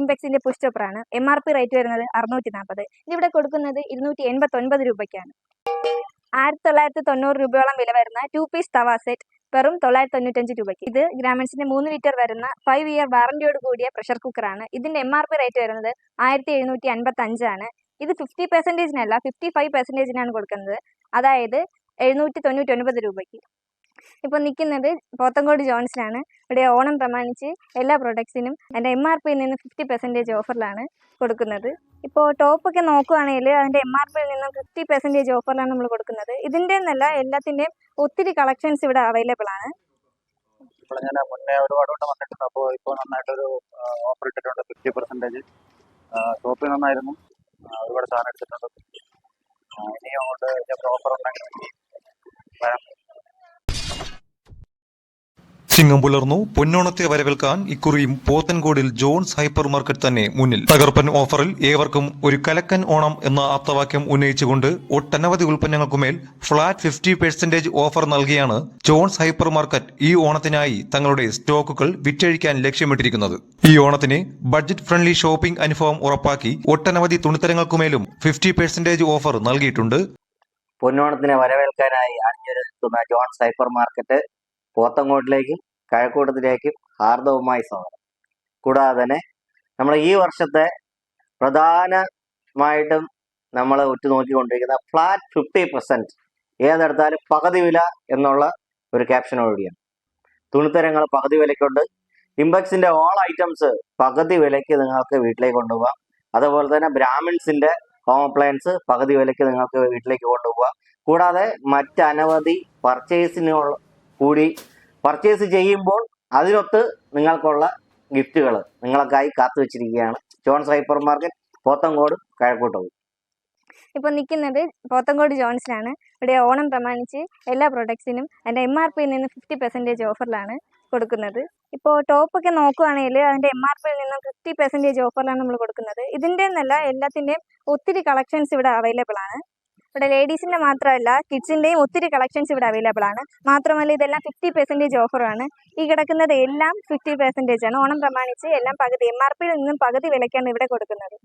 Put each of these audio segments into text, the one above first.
ഇംപെക്സിന്റെ push ആണ് M R P rate വരുന്നത് അറുന്നൂറ്റി നാൽപ്പത് ഇതിവിടെ കൊടുക്കുന്നത് ഇരുന്നൂറ്റി എൺപത്തി ഒൻപത് രൂപയ്ക്കാണ്. ആയിരത്തി തൊള്ളായിരത്തി തൊണ്ണൂറ് രൂപയോളം വില വരുന്ന ടു പീസ് തവ സെറ്റ് വെറും തൊള്ളായിരത്തി തൊണ്ണൂറ്റഞ്ച് രൂപയ്ക്ക്. ഇത് ഗ്രാമൻസിന്റെ മൂന്ന് ലിറ്റർ വരുന്ന ഫൈവ് ഇയർ വാറന്റിയോട് കൂടിയ പ്രഷർ കുക്കറാണ് ഇതിന്റെ എം ആർ പി റേറ്റ് വരുന്നത് ആയിരത്തി എഴുന്നൂറ്റി അൻപത്തി അഞ്ചാണ് ഇത് ഫിഫ്റ്റി പെർസെന്റേജിനല്ല ഫിഫ്റ്റി ഫൈവ് പെർസെന്റേജിനാണ് കൊടുക്കുന്നത്. അതായത് എഴുന്നൂറ്റി തൊണ്ണൂറ്റി ഒൻപത് രൂപയ്ക്ക്. ഇപ്പോൾ നിൽക്കുന്നത് പോത്തങ്കോട് ജോൺസിലാണ്. ഇവിടെ ഓണം പ്രമാണിച്ച് എല്ലാ പ്രൊഡക്ട്സിനും എന്റെ എം ആർ പിയിൽ നിന്ന് ഫിഫ്റ്റി പെർസെന്റേജ് ഓഫറിലാണ് കൊടുക്കുന്നത്. ഇപ്പോൾ ടോപ്പൊക്കെ നോക്കുകയാണെങ്കിൽ അതിന്റെ എം ആർ പിയിൽ നിന്നും ഫിഫ്റ്റി പെർസെന്റേജ് ഓഫറിലാണ് നമ്മൾ കൊടുക്കുന്നത്. ഇതിന്റെ എന്നല്ല എല്ലാത്തിന്റെയും ഒത്തിരി കളക്ഷൻസ് ഇവിടെ അവൈലബിൾ ആണ്. ഇപ്പോൾ ഞാൻ മുന്നേ ഒരുപാട് വന്നിട്ടുണ്ട്. അപ്പോൾ ഇപ്പോൾ നന്നായിട്ടൊരു ഓഫർ ഇട്ടിട്ടുണ്ട് ഫിഫ്റ്റി പെർസെന്റേജ് ഷോപ്പിൽ നന്നായിരുന്നു ഒരുപാട് സാധനം എടുത്തിട്ടുണ്ട്. ഇനി അങ്ങോട്ട് ഓഫർ ഉണ്ടെങ്കിൽ വരാം ചിങ്ങം പുലർന്നു. പൊന്നോണത്തെ വരവേൽക്കാൻ ഇക്കുറിയും പോത്തൻകോടിൽ ജോൺസ് ഹൈപ്പർ മാർക്കറ്റ് തന്നെ മുന്നിൽ. തകർപ്പൻ ഓഫറിൽ ഏവർക്കും ഒരു കലക്കൻ ഓണം എന്ന ആപ്തവാക്യം ഉന്നയിച്ചുകൊണ്ട് ഒട്ടനവധി ഉൽപ്പന്നങ്ങൾക്കുമേൽ ഫ്ളാറ്റ് ഫിഫ്റ്റി പെർസെന്റേജ് ഓഫർ നൽകിയാണ് ജോൺസ് ഹൈപ്പർ മാർക്കറ്റ് ഈ ഓണത്തിനായി തങ്ങളുടെ സ്റ്റോക്കുകൾ വിറ്റഴിക്കാൻ ലക്ഷ്യമിട്ടിരിക്കുന്നത്. ഈ ഓണത്തിന് ബഡ്ജറ്റ് ഫ്രണ്ട്ലി ഷോപ്പിംഗ് അനുഭവം ഉറപ്പാക്കി ഒട്ടനവധി തുണിത്തരങ്ങൾക്കുമേലും ഫിഫ്റ്റി പെർസെന്റേജ് ഓഫർ നൽകിയിട്ടുണ്ട്. പൊന്നോണത്തിനെ വരവേൽക്കാനായി അണിഞ്ഞൊരുക്കുന്ന ജോൺസ് ഹൈപ്പർ മാർക്കറ്റ് പോത്തങ്കോട്ടിലേക്കും കഴക്കൂട്ടത്തിലേക്കും ഹാർദവുമായി സ്വാഗതം. കൂടാതെ തന്നെ നമ്മൾ ഈ വർഷത്തെ പ്രധാനമായിട്ടും നമ്മൾ ഉറ്റുനോക്കിക്കൊണ്ടിരിക്കുന്ന ഫ്ലാറ്റ് ഫിഫ്റ്റി പെർസെന്റ് ഏതെടുത്താലും പകുതി വില എന്നുള്ള ഒരു ക്യാപ്ഷനോടുകൂടിയാണ് തുണിത്തരങ്ങൾ പകുതി വിലയ്ക്കുണ്ട്. ഇമ്പക്സിന്റെ ഓൾ ഐറ്റംസ് പകുതി വിലയ്ക്ക് നിങ്ങൾക്ക് വീട്ടിലേക്ക് കൊണ്ടുപോകാം. അതുപോലെ തന്നെ ബ്രാഹ്മിൺസിന്റെ ഹോം അപ്ലയൻസ് പകുതി വിലയ്ക്ക് നിങ്ങൾക്ക് വീട്ടിലേക്ക് കൊണ്ടുപോകാം. കൂടാതെ മറ്റനവധി പർച്ചേസിനുള്ള കൂടി പർച്ചേസ് ചെയ്യുമ്പോൾ അതിനൊത്ത് നിങ്ങൾക്കുള്ള ഗിഫ്റ്റുകൾ നിങ്ങൾക്കായി കാത്തു വെച്ചിരിക്കുകയാണ്. ജോൺസ് ഹൈപ്പർ മാർക്കറ്റ് പോത്തങ്കോട് കഴക്കൂട്ടവും ഇപ്പോൾ നിൽക്കുന്നത് പോത്തങ്കോട് ജോൺസിലാണ് ഇവിടെ ഓണം പ്രമാണിച്ച് എല്ലാ പ്രൊഡക്ട്സിനും എന്റെ എം ആർ പിയിൽ നിന്ന് ഫിഫ്റ്റി പെർസെന്റേജ് ഓഫറിലാണ് കൊടുക്കുന്നത്. ഇപ്പോൾ ടോപ്പൊക്കെ നോക്കുകയാണെങ്കിൽ അതിന്റെ എം ആർ പിയിൽ നിന്നും ഫിഫ്റ്റി പെർസെന്റേജ് ഓഫറിലാണ് നമ്മൾ കൊടുക്കുന്നത്. ഇതിന്റെ എന്നല്ല എല്ലാത്തിന്റെയും ഒത്തിരി കളക്ഷൻസ് ഇവിടെ അവൈലബിൾ ആണ്. ഇവിടെ ലേഡീസിന്റെ മാത്രമല്ല കിഡ്സിന്റെയും ഒത്തിരി കളക്ഷൻസ് ഇവിടെ അവൈലബിൾ ആണ്. മാത്രമല്ല ഇതെല്ലാം ഫിഫ്റ്റി പെർസെന്റേജ് ഓഫറാണ് ഈ കിടക്കുന്നത് എല്ലാം ഫിഫ്റ്റി പെർസെന്റേജ് ആണ്. ഓണം പ്രമാണിച്ച് എല്ലാം പകുതി എം ആർ പിയിൽ നിന്നും പകുതി വിലയ്ക്കാണ് ഇവിടെ കൊടുക്കുന്നത്.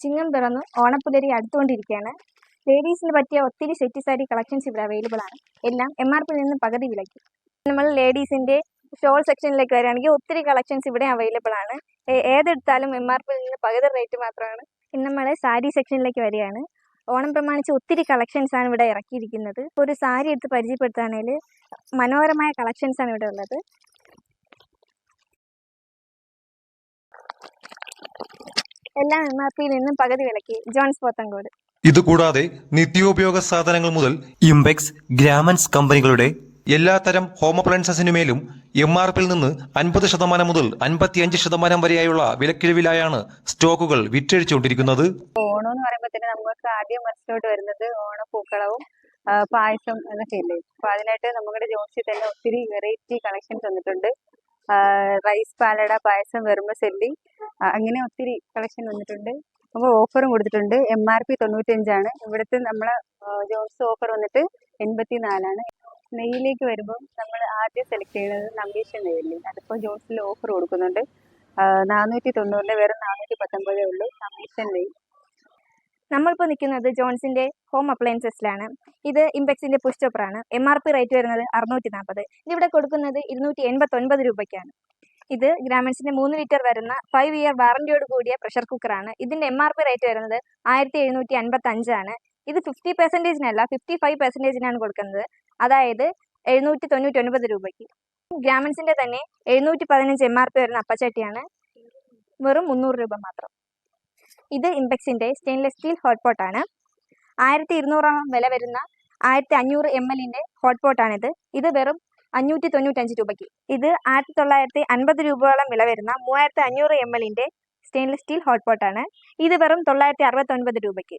ചിങ്ങം തുറന്ന് ഓണപ്പുലരി അടുത്തുകൊണ്ടിരിക്കുകയാണ്. ലേഡീസിന് പറ്റിയ ഒത്തിരി സെറ്റ് സാരി കളക്ഷൻസ് ഇവിടെ അവൈലബിൾ ആണ്. എല്ലാം എം ആർ പിയിൽ നിന്ന് പകുതി വിലയ്ക്ക്. നമ്മൾ ലേഡീസിന്റെ ഷോൾ സെക്ഷനിലേക്ക് വരികയാണെങ്കിൽ ഒത്തിരി കളക്ഷൻസ് ഇവിടെ അവൈലബിൾ ആണ്. ഏതെടുത്താലും എം ആർ പിയിൽ നിന്ന് പകുതി റേറ്റ് മാത്രമാണ്. ഇന്ന് നമ്മൾ സാരി സെക്ഷനിലേക്ക് വരികയാണ്. ഓണം പ്രമാണിച്ച് ഒത്തിരി ആണ് ഇവിടെ ഇറക്കിയിരിക്കുന്നത്. ഒരു സാരി എടുത്ത് പരിചയപ്പെടുത്തുകയാണെങ്കിൽ മനോഹരമായ കളക്ഷൻസ് ആണ് ഇവിടെ ഉള്ളത്. എല്ലാം എം ആർ പിയിൽ നിന്നും പകുതി വിലക്ക്. ജോൺസ് പോത്തങ്കോട്. ഇതുകൂടാതെ നിത്യോപയോഗ സാധനങ്ങൾ മുതൽ ഇംബെക്സ് ഗ്രാമൻസ് കമ്പനികളുടെ എല്ലാത്തരം ഹോം അപ്ലയൻസസിനുമേലും എം ആർ പിയിൽ നിന്ന് അൻപത് ശതമാനം മുതൽ അൻപത്തിയഞ്ച് ശതമാനം വരെയായുള്ള വിലക്കിഴിവിലായാണ് സ്റ്റോക്കുകൾ വിറ്റഴിച്ചുകൊണ്ടിരിക്കുന്നത്. ഓണം എന്ന് പറയുമ്പോൾ തന്നെ നമുക്ക് ആദ്യം മനസ്സിലോട്ട് വരുന്നത് ഓണപ്പൂക്കളവും പായസം എന്നൊക്കെ ഇല്ലേ അപ്പൊ അതിനായിട്ട് നമ്മുടെ ജോസി തന്നെ ഒത്തിരി വെറൈറ്റി കളക്ഷൻ തന്നിട്ടുണ്ട് റൈസ് പാലട പായസം വെറുമസെല്ലി സെല്ലി അങ്ങനെ ഒത്തിരി കളക്ഷൻ വന്നിട്ടുണ്ട്. നമ്മൾ ഓഫറും കൊടുത്തിട്ടുണ്ട്. എം ആർ പി തൊണ്ണൂറ്റഞ്ചാണ് ഇവിടുത്തെ നമ്മളെ ആ, ജോൺസ് ഓഫർ വന്നിട്ട് എൺപത്തി നാലാണ് നെയ്യിലേക്ക് വരുമ്പോൾ നമ്മൾ ആദ്യം സെലക്ട് ചെയ്യുന്നത് നമ്പീഷൻ നെയ്യല്ലേ അതിപ്പോൾ ജോൺസിൽ ഓഫർ കൊടുക്കുന്നുണ്ട്. നാനൂറ്റി തൊണ്ണൂറിന്റെ വെറും നാനൂറ്റി പത്തൊമ്പതേ ഉള്ളൂ നമ്പീഷൻ നെയ്യ് നമ്മളിപ്പോൾ നിൽക്കുന്നത് ജോൺസിന്റെ ഹോം അപ്ലയൻസസിലാണ് ഇത് ഇമ്പെക്സിന്റെ പുഷ് ആണ് എം ആർ പി റേറ്റ് വരുന്നത് അറുന്നൂറ്റി നാൽപ്പത് ഇതിവിടെ കൊടുക്കുന്നത് ഇരുന്നൂറ്റി എൺപത്തി ഒൻപത് രൂപയ്ക്കാണ്. ഇത് ഗ്രാമൻസിന്റെ മൂന്ന് ലിറ്റർ വരുന്ന ഫൈവ് ഇയർ വാറന്റിയോട് കൂടിയ പ്രഷർ കുക്കറാണ് ഇതിന്റെ എം ആർ പി റേറ്റ് വരുന്നത് ആയിരത്തി എഴുന്നൂറ്റി അൻപത്തഞ്ചാണ് ഇത് ഫിഫ്റ്റി പെർസെന്റേജിനല്ല ഫിഫ്റ്റി ഫൈവ് പെർസെന്റേജിനാണ് കൊടുക്കുന്നത്. അതായത് എഴുന്നൂറ്റി തൊണ്ണൂറ്റി ഒൻപത് രൂപയ്ക്ക്. ഗ്രാമൻസിന്റെ തന്നെ എഴുന്നൂറ്റി പതിനഞ്ച് എം ആർ പി വരുന്ന അപ്പച്ചട്ടിയാണ്. വെറും മുന്നൂറ് രൂപ മാത്രം. ഇത് ഇമ്പെക്സിന്റെ സ്റ്റെയിൻലെസ് സ്റ്റീൽ ഹോട്ട് പോട്ടാണ്. ആയിരത്തി ഇരുന്നൂറോളം വില വരുന്ന ആയിരത്തി അഞ്ഞൂറ് എം എല്ലിന്റെ ഹോട്ട് ആണിത് ഇത് വെറും അഞ്ഞൂറ്റി തൊണ്ണൂറ്റഞ്ച് രൂപയ്ക്ക്. ഇത് ആയിരത്തി തൊള്ളായിരത്തി അൻപത് രൂപയോളം വില വരുന്ന മൂവായിരത്തി അഞ്ഞൂറ് എം എല്ലിന്റെ സ്റ്റെയിൻലെസ് സ്റ്റീൽ ഹോട്ട് പോട്ടാണ്. ഇത് വെറും തൊള്ളായിരത്തി അറുപത്തൊൻപത് രൂപയ്ക്ക്.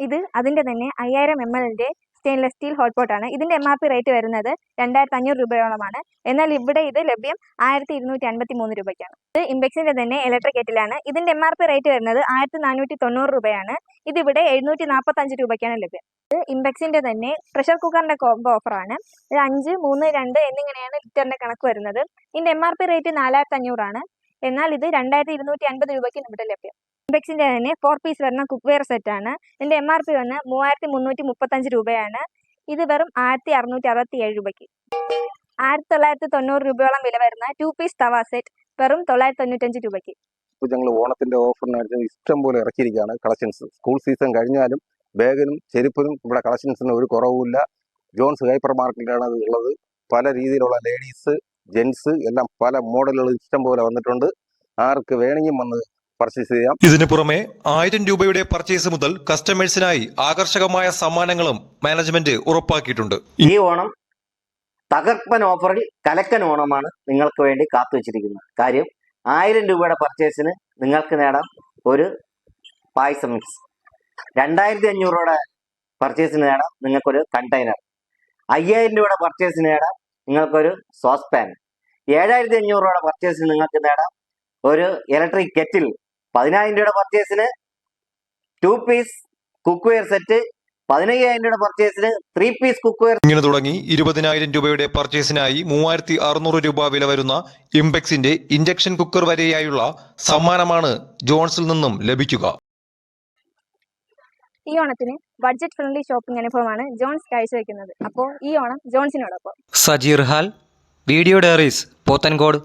ഇത് അതിന്റെ തന്നെ അയ്യായിരം എം എല്ലിന്റെ സ്റ്റെയിൻലെസ് സ്റ്റീൽ ഹോട്ട് ആണ്. ഇതിന്റെ എം ആർ പി റേറ്റ് വരുന്നത് രണ്ടായിരത്തി അഞ്ഞൂറ് രൂപയോളമാണ്. എന്നാൽ ഇവിടെ ഇത് ലഭ്യം ആയിരത്തി ഇരുന്നൂറ്റി അൻപത്തി മൂന്ന് രൂപയ്ക്കാണ്. ഇത് ഇമ്പെക്സിന്റെ തന്നെ ഇലക്ട്രിക് കെറ്റിലാണ് ഇതിന്റെ എം ആർ പി റേറ്റ് വരുന്നത് ആയിരത്തി നാനൂറ്റി തൊണ്ണൂറ് രൂപയാണ്. ഇതിവിടെ എഴുന്നൂറ്റി നാൽപ്പത്തഞ്ച് രൂപയ്ക്കാണ് ലഭ്യം. ഇത് ഇമ്പെക്സിന്റെ തന്നെ പ്രഷർ കുക്കറിന്റെ കോംബോ ഓഫറാണ് ഇത് അഞ്ച് മൂന്ന് രണ്ട് എന്നിങ്ങനെയാണ് ലിറ്ററിന്റെ കണക്ക് വരുന്നത്. ഇതിന്റെ എം ആർ പി റേറ്റ് നാലായിരത്തി അഞ്ഞൂറാണ് എന്നാൽ ഇത് രണ്ടായിരത്തി ഇരുന്നൂറ്റി അൻപത് രൂപയ്ക്ക് നമ്മുടെ ലഭ്യം. ഇംപെക്സിന്റെ തന്നെ ഫോർ പീസ് വരുന്ന കുക്ക് വെയർ സെറ്റാണ് ഇതിന്റെ എം ആർ പി വന്ന് മൂവായിരത്തി മുന്നൂറ്റി മുപ്പത്തഞ്ച് രൂപയാണ്. ഇത് വെറും ആയിരത്തി അറുന്നൂറ്റി അറുപത്തി ഏഴ് രൂപയ്ക്ക്. ആയിരത്തി തൊള്ളായിരത്തി തൊണ്ണൂറ് രൂപയോളം വില വരുന്ന ടു പീസ് തവ സെറ്റ് വെറും തൊള്ളായിരത്തി തൊണ്ണൂറ്റഞ്ച് രൂപയ്ക്ക്. ഇപ്പോൾ ഞങ്ങൾ ഓണത്തിന്റെ ഓഫറിനടുത്ത് ഇഷ്ടം പോലെ ഇറക്കിയിരിക്കുകയാണ് കളക്ഷൻസ് സ്കൂൾ സീസൺ കഴിഞ്ഞാലും ബാഗിനും ചെരുപ്പിനും ഇവിടെ കളക്ഷൻസിന് ഒരു കുറവുമില്ല. ജോൺസ് ഹൈപ്പർ മാർക്കറ്റിലാണ് അത് ഉള്ളത്. പല രീതിയിലുള്ള ലേഡീസ് ജെൻസ് എല്ലാം പല മോഡലുകൾ ഇഷ്ടം പോലെ വന്നിട്ടുണ്ട്. ആർക്ക് വേണമെങ്കിൽ വന്ന് പർച്ചേസ് ചെയ്യാം. ഇതിനു പുറമെ ആയിരം രൂപയുടെ പർച്ചേസ് മുതൽ കസ്റ്റമേഴ്സിനായി ആകർഷകമായ സമ്മാനങ്ങളും മാനേജ്മെന്റ് ഉറപ്പാക്കിയിട്ടുണ്ട്. ഈ ഓണം തകർപ്പൻ ഓഫറിൽ കലക്കൻ ഓണമാണ് നിങ്ങൾക്ക് വേണ്ടി കാത്തു വെച്ചിരിക്കുന്നത്. കാര്യം ആയിരം രൂപയുടെ പർച്ചേസിന് നിങ്ങൾക്ക് നേടാം ഒരു പായസം മിക്സ് രണ്ടായിരത്തി അഞ്ഞൂറ് രൂപയുടെ പർച്ചേസിന് നേടാം നിങ്ങൾക്കൊരു കണ്ടെയ്നർ അയ്യായിരം രൂപയുടെ പർച്ചേസിന് നേടാം നിങ്ങൾക്കൊരു സോസ് പാൻ ഏഴായിരത്തി അഞ്ഞൂറ് രൂപയുടെ പർച്ചേസിന് നിങ്ങൾക്ക് നേടാം ഒരു ഇലക്ട്രിക് കെറ്റിൽ പതിനായിരം രൂപയുടെ പർച്ചേസിന് two piece cookware set പതിനയ്യായിരം രൂപയുടെ പർച്ചേസിന് ത്രീ പീസ് കുക്ക് വെയർ ഇങ്ങനെ തുടങ്ങി ഇരുപതിനായിരം രൂപയുടെ പർച്ചേസിനായി മൂവായിരത്തി അറുന്നൂറ് രൂപ വില വരുന്ന ഇംപെക്സിന്റെ ഇൻഡക്ഷൻ കുക്കർ വരെയായുള്ള സമ്മാനമാണ് ജോൺസിൽ നിന്നും ലഭിക്കുക. ഈ ഓണത്തിന് ബഡ്ജറ്റ് ഫ്രണ്ട്ലി ഷോപ്പിംഗ് അനുഭവമാണ് ജോൺസ് കാഴ്ചവെക്കുന്നത്. അപ്പോൾ ഈ Onam ജോൺസിനോടൊപ്പം. Sajeer Hal video diaries Pothencode.